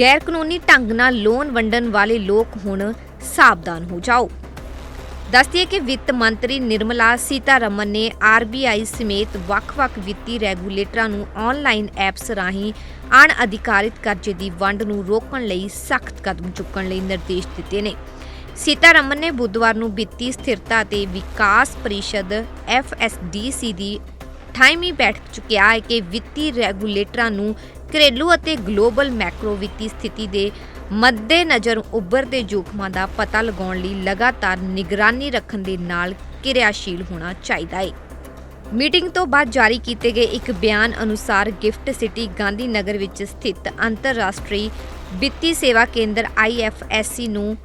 ਗੈਰ ਕਾਨੂੰਨੀ ਢੰਗ ਨਾਲ ਲੋਨ ਵੰਡਣ ਵਾਲੇ ਲੋਕ ਹੁਣ ਸਾਵਧਾਨ ਹੋ ਜਾਓ। ਦੱਸਦੀਏ ਕਿ ਵਿੱਤ ਮੰਤਰੀ ਨਿਰਮਲਾ ਸੀਤਾਰਮਨ ਨੇ ਆਰਬੀਆਈ ਸਮੇਤ ਵੱਖ-ਵੱਖ ਵਿੱਤੀ ਰੈਗੂਲੇਟਰਾਂ ਨੂੰ ਆਨਲਾਈਨ ਐਪਸ ਰਾਹੀਂ ਅਣਅਧਿਕਾਰਿਤ ਕਰਜ਼ੇ ਦੀ ਵੰਡ ਨੂੰ ਰੋਕਣ ਲਈ ਸਖਤ ਕਦਮ ਚੁੱਕਣ ਲਈ ਨਿਰਦੇਸ਼ ਦਿੱਤੇ ਨੇ। ਸੀਤਾਰਮਨ ਨੇ ਬੁੱਧਵਾਰ ਨੂੰ ਵਿੱਤੀ ਸਥਿਰਤਾ ਅਤੇ ਵਿਕਾਸ ਪਰਿਸ਼ਦ ਐਫਐਸਡੀਸੀ ਦੀ 28ਵੀਂ ਬੈਠਕ 'ਚ ਕਿਹਾ ਹੈ ਕਿ ਵਿੱਤੀ ਰੈਗੂਲੇਟਰਾਂ ਨੂੰ ਘਰੇਲੂ ਅਤੇ ਗਲੋਬਲ ਮੈਕਰੋ ਵਿੱਤੀ ਸਥਿਤੀ ਦੇ ਮੱਦੇਨਜ਼ਰ ਉੱਭਰਦੇ ਜੋਖਮਾਂ ਦਾ ਪਤਾ ਲਗਾਉਣ ਲਈ ਲਗਾਤਾਰ ਨਿਗਰਾਨੀ ਰੱਖਣ ਦੇ ਨਾਲ ਕਿਰਿਆਸ਼ੀਲ ਹੋਣਾ ਚਾਹੀਦਾ ਹੈ। ਮੀਟਿੰਗ ਤੋਂ ਬਾਅਦ ਜਾਰੀ ਕੀਤੇ ਗਏ ਇੱਕ ਬਿਆਨ ਅਨੁਸਾਰ ਗਿਫਟ ਸਿਟੀ ਗਾਂਧੀ ਨਗਰ ਵਿੱਚ ਸਥਿਤ ਅੰਤਰਰਾਸ਼ਟਰੀ ਵਿੱਤੀ ਸੇਵਾ ਕੇਂਦਰ IFSC ਨੂੰ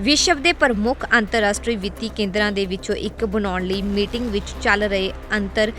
ਵਿਸ਼ਵ ਦੇ ਪ੍ਰਮੁੱਖ ਅੰਤਰਰਾਸ਼ਟਰੀ ਵਿੱਤੀ ਕੇਂਦਰਾਂ ਦੇ ਵਿੱਚੋਂ ਇੱਕ ਬਣਾਉਣ ਲਈ ਮੀਟਿੰਗ ਵਿੱਚ ਚੱਲ ਰਹੇ ਅੰਤਰ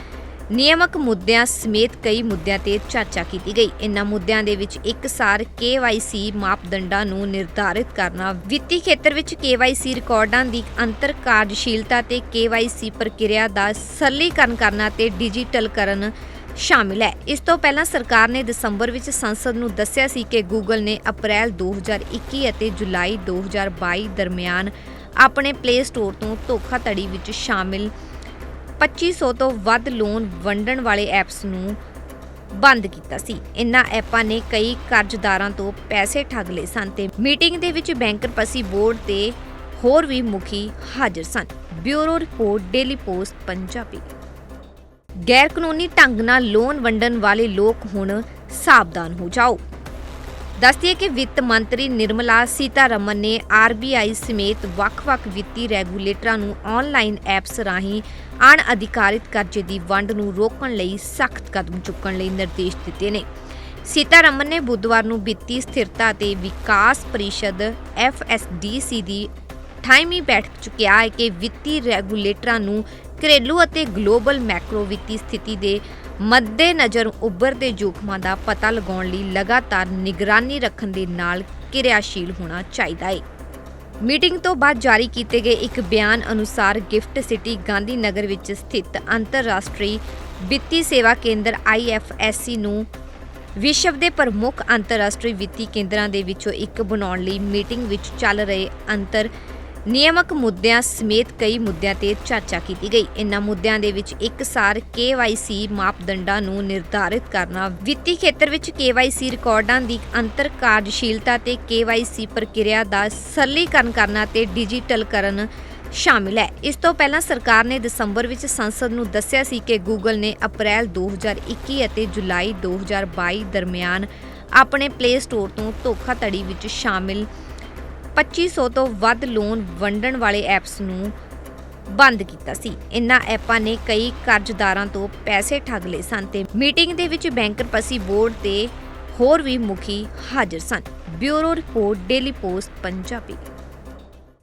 ਨਿਯਮਕ ਮੁੱਦਿਆਂ ਸਮੇਤ ਕਈ ਮੁੱਦਿਆਂ ਤੇ ਚਰਚਾ ਕੀਤੀ ਗਈ। ਇਨ੍ਹਾਂ ਮੁੱਦਿਆਂ ਦੇ ਵਿੱਚ ਇੱਕਸਾਰ KYC ਮਾਪਦੰਡਾਂ ਨੂੰ ਨਿਰਧਾਰਿਤ ਕਰਨਾ, ਵਿੱਤੀ ਖੇਤਰ ਵਿੱਚ KYC ਰਿਕਾਰਡਾਂ ਦੀ ਅੰਤਰ ਕਾਰਜਸ਼ੀਲਤਾ ਤੇ KYC ਪ੍ਰਕਿਰਿਆ ਦਾ ਸਰਲੀਕਰਨ ਕਰਨਾ ਤੇ ਡਿਜੀਟਲਕਰਨ ਸ਼ਾਮਿਲ ਹੈ। ਇਸ ਤੋਂ ਪਹਿਲਾਂ ਸਰਕਾਰ ਨੇ ਦਸੰਬਰ ਵਿੱਚ ਸੰਸਦ ਨੂੰ ਦੱਸਿਆ ਸੀ ਕਿ ਗੂਗਲ ਨੇ ਅਪ੍ਰੈਲ 2021 ਅਤੇ ਜੁਲਾਈ 2022 ਦਰਮਿਆਨ ਆਪਣੇ ਪਲੇ ਸਟੋਰ ਤੋਂ ਧੋਖਾਧੜੀ ਵਿੱਚ ਸ਼ਾਮਿਲ 2500 ਤੋਂ ਵੱਧ ਲੋਨ ਵੰਡਣ ਵਾਲੇ ਐਪਸ ਨੂੰ ਬੰਦ ਕੀਤਾ ਸੀ। ਇਨ੍ਹਾਂ ਐਪਾਂ ਨੇ ਕਈ ਕਰਜ਼ਦਾਰਾਂ ਤੋਂ ਪੈਸੇ ਠੱਗ ਲਏ ਸਨ ਤੇ ਮੀਟਿੰਗ ਦੇ ਵਿੱਚ ਬੈਂਕਰਪਸੀ ਬੋਰਡ ਤੇ ਹੋਰ ਵੀ ਮੁਖੀ ਹਾਜ਼ਰ ਸਨ। Bureau report, daily post, Punjabi. ਗੈਰ ਕਾਨੂੰਨੀ ਢੰਗ ਨਾਲ ਲੋਨ ਵੰਡਣ ਵਾਲੇ ਲੋਕ ਹੁਣ ਸਾਵਧਾਨ ਹੋ ਜਾਓ। ਦੱਸਦੀਏ ਕਿ ਵਿੱਤ ਮੰਤਰੀ ਨਿਰਮਲਾ ਸੀਤਾਰਮਨ ਨੇ ਆਰਬੀਆਈ ਸਮੇਤ ਵੱਖ-ਵੱਖ ਵਿੱਤੀ ਰੈਗੂਲੇਟਰਾਂ ਨੂੰ ਆਨਲਾਈਨ ਐਪਸ ਰਾਹੀਂ ਅਣਅਧਿਕਾਰਿਤ ਕਰਜ਼ੇ ਦੀ ਵੰਡ ਨੂੰ ਰੋਕਣ ਲਈ ਸਖਤ ਕਦਮ ਚੁੱਕਣ ਲਈ ਨਿਰਦੇਸ਼ ਦਿੱਤੇ ਨੇ। ਸੀਤਾਰਮਨ ਨੇ ਬੁੱਧਵਾਰ ਨੂੰ ਵਿੱਤੀ ਸਥਿਰਤਾ ਤੇ ਵਿਕਾਸ ਪਰਿਸ਼ਦ ਐਫਐਸਡੀਸੀ ਦੀ 28ਵੀਂ ਬੈਠਕ 'ਚ ਕਿਹਾ ਹੈ ਕਿ ਵਿੱਤੀ ਰੈਗੂਲੇਟਰਾਂ ਨੂੰ ਘਰੇਲੂ ਅਤੇ ਗਲੋਬਲ ਮੈਕਰੋ ਵਿੱਤੀ ਸਥਿਤੀ ਦੇ ਮੱਦੇਨਜ਼ਰ ਉੱਭਰਦੇ ਜੋਖਮਾਂ ਦਾ ਪਤਾ ਲਗਾਉਣ ਲਈ ਲਗਾਤਾਰ ਨਿਗਰਾਨੀ ਰੱਖਣ ਦੇ ਨਾਲ ਕਿਰਿਆਸ਼ੀਲ ਹੋਣਾ ਚਾਹੀਦਾ ਹੈ ਮੀਟਿੰਗ ਤੋਂ ਬਾਅਦ ਜਾਰੀ ਕੀਤੇ ਗਏ ਇੱਕ ਬਿਆਨ ਅਨੁਸਾਰ ਗਿਫਟ ਸਿਟੀ ਗਾਂਧੀ ਨਗਰ ਵਿੱਚ ਸਥਿਤ ਅੰਤਰਰਾਸ਼ਟਰੀ ਵਿੱਤੀ ਸੇਵਾ ਕੇਂਦਰ IFSC ਨੂੰ ਵਿਸ਼ਵ ਦੇ ਪ੍ਰਮੁੱਖ ਅੰਤਰਰਾਸ਼ਟਰੀ ਵਿੱਤੀ ਕੇਂਦਰਾਂ ਦੇ ਵਿੱਚੋਂ ਇੱਕ ਬਣਾਉਣ ਲਈ ਮੀਟਿੰਗ ਵਿੱਚ ਚੱਲ ਰਹੇ ਅੰਤਰ ਨਿਯਮਕ ਮੁੱਦਿਆਂ ਸਮੇਤ ਕਈ ਮੁੱਦਿਆਂ ਤੇ ਚਰਚਾ ਕੀਤੀ ਗਈ। ਇਨ੍ਹਾਂ ਮੁੱਦਿਆਂ ਦੇ ਵਿੱਚ ਇੱਕਸਾਰ KYC ਮਾਪਦੰਡਾਂ ਨੂੰ ਨਿਰਧਾਰਿਤ ਕਰਨਾ, ਵਿੱਤੀ ਖੇਤਰ ਵਿੱਚ KYC ਰਿਕਾਰਡਾਂ ਦੀ ਅੰਤਰ ਕਾਰਜਸ਼ੀਲਤਾ ਤੇ KYC ਪ੍ਰਕਿਰਿਆ ਦਾ ਸਰਲੀਕਰਨ ਕਰਨਾ ਤੇ ਡਿਜੀਟਲਕਰਨ ਸ਼ਾਮਿਲ ਹੈ। ਇਸ ਤੋਂ ਪਹਿਲਾਂ ਸਰਕਾਰ ਨੇ ਦਸੰਬਰ ਵਿੱਚ ਸੰਸਦ ਨੂੰ ਦੱਸਿਆ ਸੀ ਕਿ ਗੂਗਲ ਨੇ ਅਪ੍ਰੈਲ 2021 ਅਤੇ ਜੁਲਾਈ 2022 ਦਰਮਿਆਨ ਆਪਣੇ ਪਲੇ ਸਟੋਰ ਤੋਂ ਧੋਖਾਧੜੀ ਵਿੱਚ ਸ਼ਾਮਿਲ 2500 ਤੋਂ ਵੱਧ ਲੋਨ ਵੰਡਣ ਵਾਲੇ ਐਪਸ ਨੂੰ ਬੰਦ ਕੀਤਾ ਸੀ। ਇਨ੍ਹਾਂ ਐਪਾਂ ਨੇ ਕਈ ਕਰਜ਼ਦਾਰਾਂ ਤੋਂ ਪੈਸੇ ਠੱਗ ਲਏ ਸਨ ਤੇ ਮੀਟਿੰਗ ਦੇ ਵਿੱਚ ਬੈਂਕਰਪਸੀ ਬੋਰਡ ਤੇ ਹੋਰ ਵੀ ਮੁਖੀ ਹਾਜ਼ਰ ਸਨ। Bureau report, daily post, Punjabi.